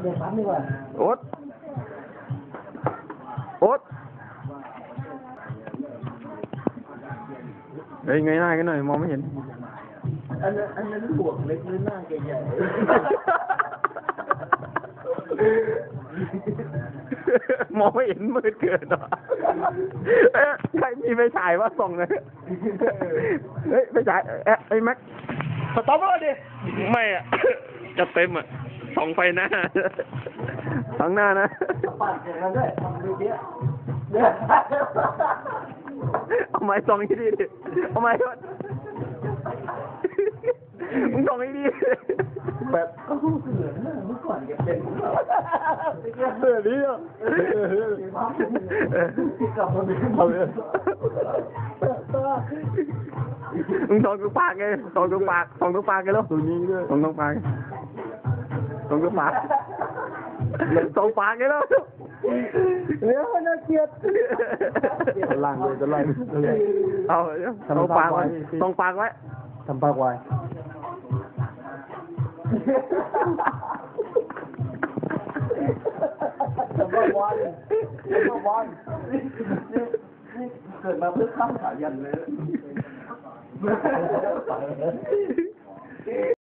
เดี๋ยวปั๊มดีกว่าโอ๊ตโอ๊ตเฮ้ยเงยหน้ากันหน่อยมองไม่เห็น อันนั้นอันนั้นบวกเล็กหรือหน้าใหญ่มองไม่เห็นมืดเกินอะเอ๊ะใครมีไฟฉายว่าส่องเลยเฮ้ยไฟฉายเอ๊ะไอ้แม็กสต็อปแล้วดิ ไม่อะ จะเต็มอะ ส่องไฟหน้าทางหน้านะปาดอย่างนั้นด้วยทำดูเนี้ยเนี่ยเอาไม้ส่องให้ดีดิเอาไม้ก่อนมึงส่องให้ดีแบบก็เหมือนเมื่อก่อนแกเป็นของเราเออดีอะกลับมาเป็นเอาเลยมึงส่องตรงปากไงส่องตรงปากส่องตรงปากไงแล้วตรงนี้ด้วยส่องตรงปาก ส่องตรงปากส่องปากไงแล้วเดี๋ยวน่าเกลียดจะล่างเลยจะล่างเอาส่องปากไว้ส่องปากไว้ทำปากไวทำปากไวทำปากไวนี่นี่เกิดมาเพื่อข้ามขายันเลย